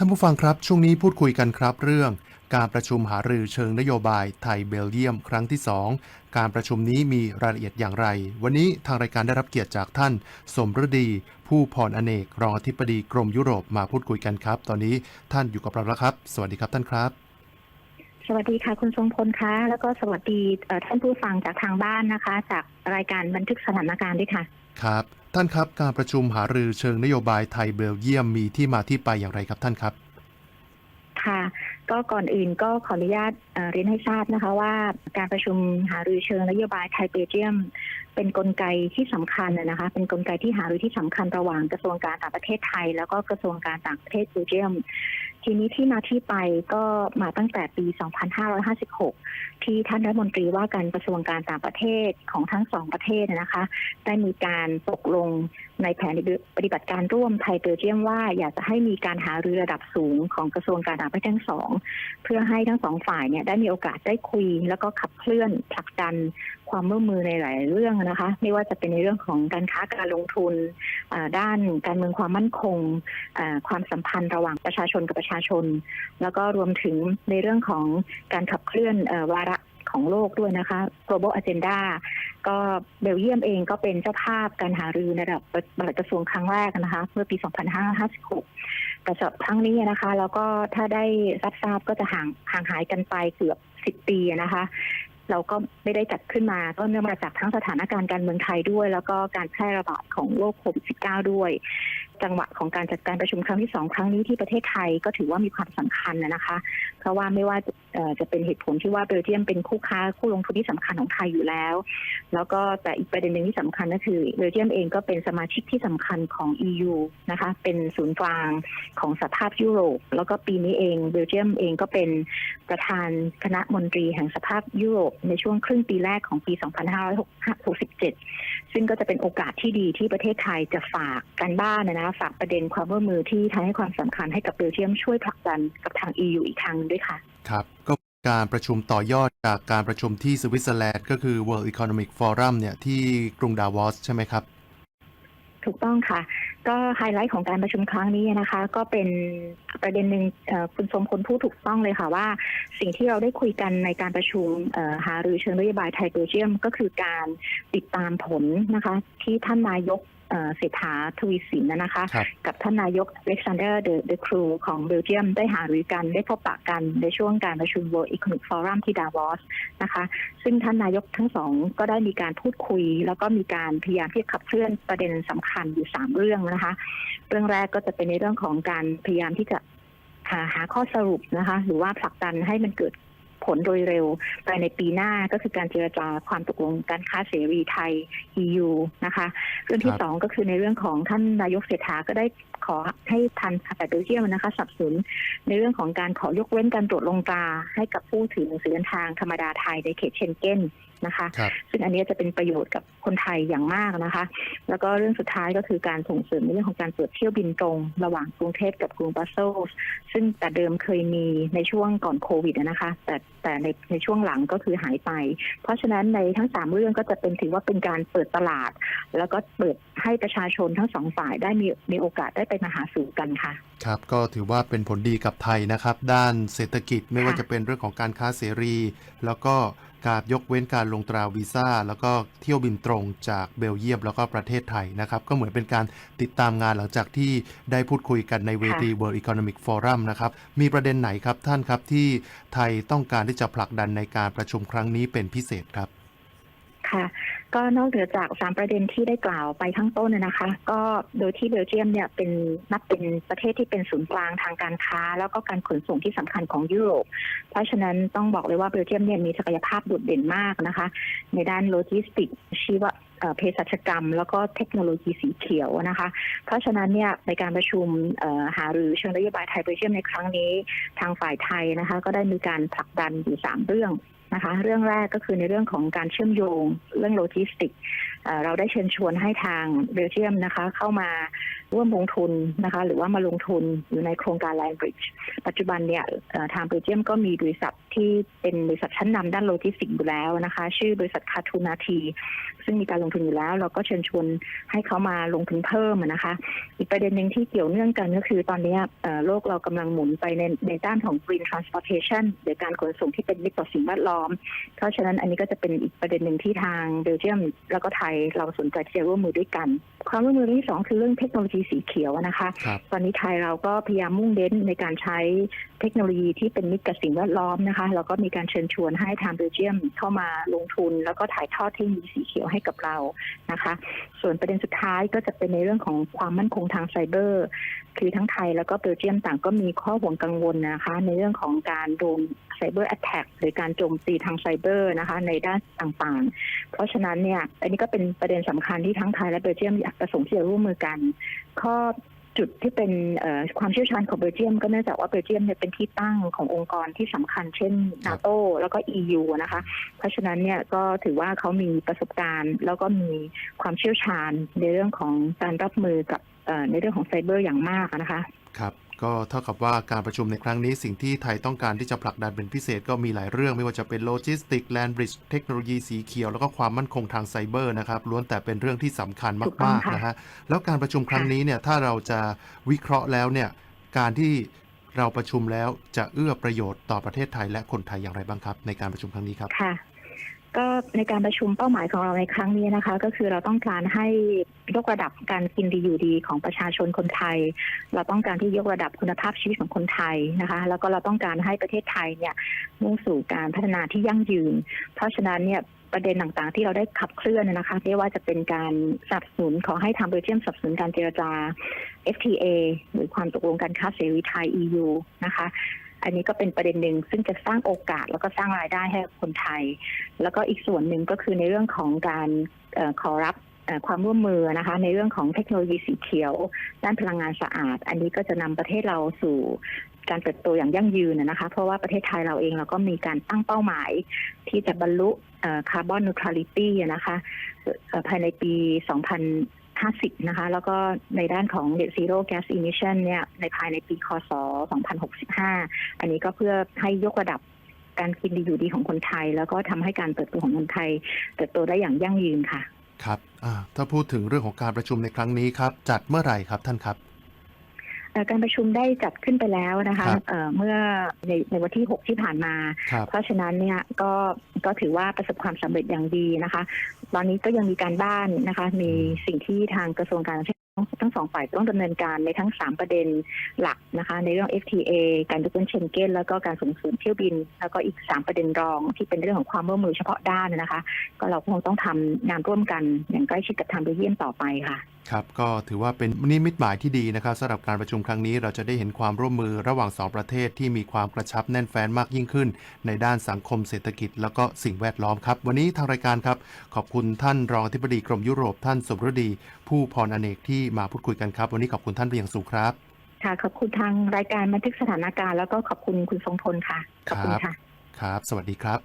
ท่านผู้ฟังครับ ช่วงนี้พูดคุยกันครับ เรื่องการประชุมหารือเชิงนโยบายไทยเบลเยียม ครั้งที่ 2 การประชุมนี้มีรายละเอียดอย่างไร วันนี้ทางรายการได้รับเกียรติจากท่าน สมฤดี ผู้พรอเนก รองอธิบดีกรมยุโรปมาพูดคุยกันครับ ตอนนี้ท่านอยู่กับเราแล้วครับ สวัสดีครับท่านครับ สวัสดีค่ะคุณทรงพลคะแล้วก็สวัสดีเอ่อท่านผู้ฟังจากทางบ้านนะคะ จากรายการบันทึกสถานการณ์ด้วยค่ะครับ ท่านครับ การประชุมหารือเชิงนโยบายไทยเบลเยียมมีที่มาที่ไปอย่างไรครับท่านครับ ค่ะก็ก่อนอื่นก็ขออนุญาตเรียนให้ทราบนะคะว่าการประชุมหารือเชิงนโยบายไทยเบลเยียม เป็นนกลไกที่สำคัญนะคะ เป็นนกลไกที่หารือที่สำคัญระหว่างกระทรวงการต่างประเทศไทย แล้วก็กระทรวงการต่างประเทศเบลเยียม ทีนี้ที่มาที่ไปก็มาตั้งแต่ปี 2556 ที่ท่านรัฐมนตรีว่าการกระทรวงการต่างประเทศของทั้งสองประเทศนะคะ ได้มีการตกลงในแผนปฏิบัติการร่วมไทยเบลเยียมว่าอยากจะให้มีการหารือระดับสูงของกระทรวงการต่างประเทศทั้งสอง เพื่อให้ทั้งสองฝ่ายเนี่ยได้มีโอกาสได้คุย แล้วก็ขับเคลื่อนผลักดันความร่วมมือในหลายเรื่องนะคะ ไม่ว่าจะเป็นในเรื่องของการค้าการลงทุนด้านการเมืองความมั่นคง ความสัมพันธ์ระหว่างประชาชนกับประชาชน แล้วก็รวมถึงในเรื่องของการขับเคลื่อนอวาระของโลกด้วยนะคะ global agenda ก็เบลเยียมเองก็เป็นเจ้าภาพการหารือในระดับปลัดกระทรวงครั้งแรกนะคะ เมื่อปี 2556 แต่สำหรับครั้งนี้นะคะ แล้วก็ถ้าได้รับทราบก็จะห่างห่างหายกันไปเกือบ 10 ปีนะคะ เราก็ไม่ได้จัดขึ้นมาต้นเนื่องมาจากทั้งสถานการณ์การเมืองไทยด้วย แล้วก็การแพร่ระบาดของโรคโควิด -19 ด้วย จังหวะของการจัดการประชุมครั้งที่สองครั้งนี้ที่ประเทศไทยก็ถือว่ามีความสำคัญนะคะ เพราะว่าไม่ว่าจะเป็นเหตุผลที่ว่าเบลเยียมเป็นคู่ค้าคู่ลงทุนที่สำคัญของไทยอยู่แล้ว แล้วก็แต่อีกประเด็นหนึ่งที่สำคัญก็คือเบลเยียมเองก็เป็นสมาชิกที่สำคัญของ EU นะคะ เป็นศูนย์กลางของสหภาพยุโรป แล้วก็ปีนี้เองเบลเยียมเองก็เป็นประธานคณะมนตรีแห่งสหภาพยุโรป ในช่วงครึ่งปีแรกของปี 2567 ซึ่งก็จะเป็นโอกาสที่ดีที่ประเทศไทยจะฝากการบ้านนะฝากประเด็นความร่วมมือที่ไทยให้ความสำคัญให้กับเบลเยียมช่วยผลักดันกับทาง EU อีกทางหนึ่งด้วยค่ะ ครับ ก็การประชุมต่อยอดจากการประชุมที่สวิตเซอร์แลนด์ก็คือ World Economic Forum เนี่ยที่กรุงดาวอสใช่ไหมครับ ถูกต้องค่ะ ก็ไฮไลท์ของการประชุมครั้งนี้นะคะ ก็เป็นประเด็นหนึ่งเอ่อคุณสมพลพูดถูกต้องเลยค่ะว่า สิ่งที่เราได้คุยกันในการประชุมเอ่อหารือเชิงนโยบายไทยเบลเยียมก็คือการติดตามผลนะคะ ที่ท่านนายก เอ่อเศรษฐาทวีสินนะนะคะครับกับท่านนายกอเล็กซานเดอร์เดอะเดอะครูของเบลเยียมได้หารือกันได้พบปะกันในช่วงการประชุม World Economic Forum ที่ดาวอสนะคะ ซึ่งท่านนายกทั้งสองก็ได้มีการพูดคุย แล้วก็มีการพยายามที่จะขับเคลื่อนประเด็นสำคัญอยู่สามเรื่องนะคะ เรื่องแรกก็จะเป็นในเรื่องของการพยายามที่จะหาหาข้อสรุปนะคะ หรือว่าผลักดันให้มันเกิด ผลโดยเร็วภายในปีหน้าก็คือการเจรจาความตกลงการค้าเสรีไทย EU นะคะเรื่องคที่รับสองก็คือในเรื่องของท่านนายกเศรษฐาก็ได้ขอให้ทันแต่เบลเยียมนะคะสนับสนุนในเรื่องของการขอยกเว้นการตรวจลงตราให้กับผู้ถือหนังสือเดินทางธรรมดาไทยในเขตเชนเก้น นะคะครับซึ่งอันนี้จะเป็นประโยชน์กับคนไทยอย่างมากนะคะ แล้วก็เรื่องสุดท้ายก็คือการส่งเสริมในเรื่องของการเปิดเที่ยวบินตรง ระหว่างกรุงเทพกับกรุงบรัสเซลส์ซึ่งแต่เดิมเคยมีในช่วงก่อนโควิดอะนะคะ แต่แต่ในในช่วงหลังก็คือหายไป เพราะฉะนั้นในทั้งสามเรื่องก็จะเป็นถือว่าเป็นการเปิดตลาด แล้วก็เปิดให้ประชาชนทั้งสองฝ่ายได้มีมีโอกาสได้ไปมาหาสู่กันค่ะ ครับก็ถือว่าเป็นผลดีกับไทยนะครับ ด้านเศรษฐกิจไม่ว่าค่ะจะเป็นเรื่องของการค้าเสรี แล้วก็การยกเว้นการลงตราวีซ่า แล้วก็เที่ยวบินตรงจากเบลเยียมแล้วก็ประเทศไทยนะครับ ก็เหมือนเป็นการติดตามงานหลังจากที่ได้พูดคุยกันในเวที World Economic Forum นะครับ มีประเด็นไหนครับท่านครับที่ไทยต้องการที่จะผลักดันในการประชุมครั้งนี้เป็นพิเศษครับค่ะ ก็นอกเหนือจากสามประเด็นที่ได้กล่าวไปข้างต้นนะคะ ก็โดยที่เบลเยียมเนี่ยเป็นนับเป็นประเทศที่เป็นศูนย์กลางทางการค้า แล้วก็การขนส่งที่สำคัญของยุโรป เพราะฉะนั้นต้องบอกเลยว่าเบลเยียมเนี่ยมีศักยภาพโดดเด่นมากนะคะ ในด้านโลจิสติกส์ชีวะเออเภสัชกรรม แล้วก็เทคโนโลยีสีเขียวนะคะ เพราะฉะนั้นเนี่ยในการประชุมหารือเชิงนโยบายไทยเบลเยียมในครั้งนี้ ทางฝ่ายไทยนะคะ ก็ได้มีการผลักดันอยู่สามเรื่อง นะคะ เรื่องแรกก็คือในเรื่องของการเชื่อมโยงเรื่องโลจิสติกส์เอ่อเราได้เชิญชวนให้ทางเบลเยียมนะคะ เข้ามา ร่วมลงทุนนะคะหรือว่ามาลงทุนอยู่ในโครงการ Line Bridge ปัจจุบันเนี่ยทางเบลเยียมก็มีบริษัทที่เป็นบริษัทชั้นนำด้านโลจิสติกส์อยู่แล้วนะคะ ชื่อบริษัทคาทูนาที ซึ่งมีการลงทุนอยู่แล้ว เราก็เชิญชวนให้เขามาลงทุนเพิ่มนะคะ อีกประเด็นหนึ่งที่เกี่ยวเนื่องกันก็คือตอนนี้โลกเรากำลังหมุนไปในในด้านของ green transportation หรือการขนส่งที่เป็นมิตรต่อสิ่งแวดล้อม เพราะฉะนั้นอันนี้ก็จะเป็นอีกประเด็นหนึ่งที่ทางเบลเยียมแล้วก็ไทยเราสนใจที่จะร่วมมือด้วยกัน ความร่วมมือที่สองคือเรื่องเทคโนโลยีสีเขียวนะคะครับตอนนี้ไทยเราก็พยายามมุ่งเน้นในการใช้เทคโนโลยีที่เป็นมิตรกับสิ่งแวดล้อมนะคะแล้วก็มีการเชิญชวนให้ทางเบลเยียมเข้ามาลงทุน แล้วก็ถ่ายทอดเทคโนโลยีสีเขียวให้กับเรานะคะ ส่วนประเด็นสุดท้ายก็จะเป็นในเรื่องของความมั่นคงทางไซเบอร์ คือทั้งไทยแล้วก็เบลเยียมต่างก็มีข้อห่วงกังวลนะคะ ในเรื่องของการโดนไซเบอร์แอตแทกหรือการโจมตีทางไซเบอร์นะคะในด้านต่างๆ เพราะฉะนั้นเนี่ยอันนี้ก็เป็นประเด็นสำคัญที่ทั้งไทยและเบลเยียมอยากประสงค์ที่จะร่วมมือกัน ข้อจุดที่เป็นความเชี่ยวชาญของเบลเยียมก็เนื่องจากว่าเบลเยียมเนี่ยเป็นที่ตั้งขององค์กรที่สำคัญเช่นนาโตแล้วก็ EU นะคะ เพราะฉะนั้นเนี่ยก็ถือว่าเขามีประสบการณ์ แล้วก็มีความเชี่ยวชาญในเรื่องของการรับมือกับในเรื่องของไซเบอร์อย่างมากนะคะ ครับ ก็เท่ากับว่าการประชุมในครั้งนี้สิ่งที่ไทยต้องการที่จะผลักดันเป็นพิเศษก็มีหลายเรื่องไม่ว่าจะเป็นโลจิสติกแลนบริดจ์เทคโนโลยีสีเขียว แล้วก็ความมั่นคงทางไซเบอร์นะครับล้วนแต่เป็นเรื่องที่สำคัญถูกต้องมากค่ะๆนะฮะแล้วการประชุมครั้งนี้เนี่ยถ้าเราจะวิเคราะห์แล้วเนี่ยการที่เราประชุมแล้วจะเอื้อประโยชน์ต่อประเทศไทยและคนไทยอย่างไรบ้างครับ ในการประชุมครั้งนี้ครับค่ะ ก็ในการประชุมเป้าหมายของเราในครั้งนี้นะคะ ก็คือเราต้องการให้ยกระดับการกินดีอยู่ดีของประชาชนคนไทย เราต้องการที่ยกระดับคุณภาพชีวิตของคนไทยนะคะ แล้วก็เราต้องการให้ประเทศไทยเนี่ยมุ่งสู่การพัฒนาที่ยั่งยืน เพราะฉะนั้นเนี่ยประเด็นต่างๆ ที่เราได้ขับเคลื่อนนยนะคะไม่ว่าจะเป็นการสนับสนุนขอให้ทางเบลเยียมสนับสนุนการเจรจา FTA หรือความตกลงการค้าเสรีไทย EU นะคะ อันนี้ก็เป็นประเด็นหนึ่งซึ่งจะสร้างโอกาสแล้วก็สร้างรายได้ให้กับคนไทย แล้วก็อีกส่วนหนึ่งก็คือในเรื่องของการอขอรับความร่วมมือนะคะในเรื่องของเทคโนโลยีสีเขียว ด้านพลังงานสะอาด อันนี้ก็จะนำประเทศเราสู่การเติบโตอย่างยั่งยืนนะคะ เพราะว่าประเทศไทยเราเองเราก็มีการตั้งเป้าหมาย ที่จะบรรลุคาร์บอนนิวทรัลิตี้นะคะภายในปี 50 นะคะ แล้วก็ในด้านของ Net Zero Gas Emission เนี่ยในภายในปีคศ 2065 อันนี้ก็เพื่อให้ยกระดับการกินดีอยู่ดีของคนไทย แล้วก็ทำให้การเติบโตของคนไทย เติบโตได้อย่างยั่งยืนค่ะ ครับถ้าพูดถึงเรื่องของการประชุมในครั้งนี้ครับ จัดเมื่อไหร่ครับท่านครับ การประชุมได้จัดขึ้นไปแล้วนะคะครับเอ่อเมื่อในในวันที่ 6 ที่ผ่านมา ครับ เพราะฉะนั้นเนี่ยก็ก็ถือว่าประสบความสำเร็จอย่างดีนะคะ ตอนนี้ก็ยังมีการบ้านนะคะ มีสิ่งที่ทางกระทรวงการต่างประเทศทั้งสองฝ่ายต้องดำเนินการในทั้ง 3 ประเด็นหลักนะคะ ในเรื่อง FTA การยกเว้นเชนเก้น แล้วก็การส่งเสริมเที่ยวบิน แล้วก็อีก 3 ประเด็นรองที่เป็นเรื่องของความร่วมมือเฉพาะด้านนะคะ ก็เราคงต้องทำงานร่วมกันอย่างใกล้ชิดกับทางเบลเยียมต่อไปค่ะ ครับก็ถือว่าเป็นนิมิตหมายที่ดีนะครับสำหรับการประชุมครั้งนี้เราจะได้เห็นความร่วมมือระหว่างสองประเทศที่มีความกระชับแน่นแฟ้นมากยิ่งขึ้น ในด้านสังคมเศรษฐกิจ แล้วก็สิ่งแวดล้อมครับ วันนี้ทางรายการครับ ขอบคุณท่านรองอธิบดีกรมยุโรปท่านสมฤดี ผู้พรอเนกที่มาพูดคุยกันครับ วันนี้ขอบคุณท่านเป็นอย่างสูงครับ ค่ะ ขอบคุณทางรายการบันทึกสถานการณ์แล้วก็ขอบคุณคุณทรงพลค่ะขอบคุณค่ะครับ สวัสดีครับ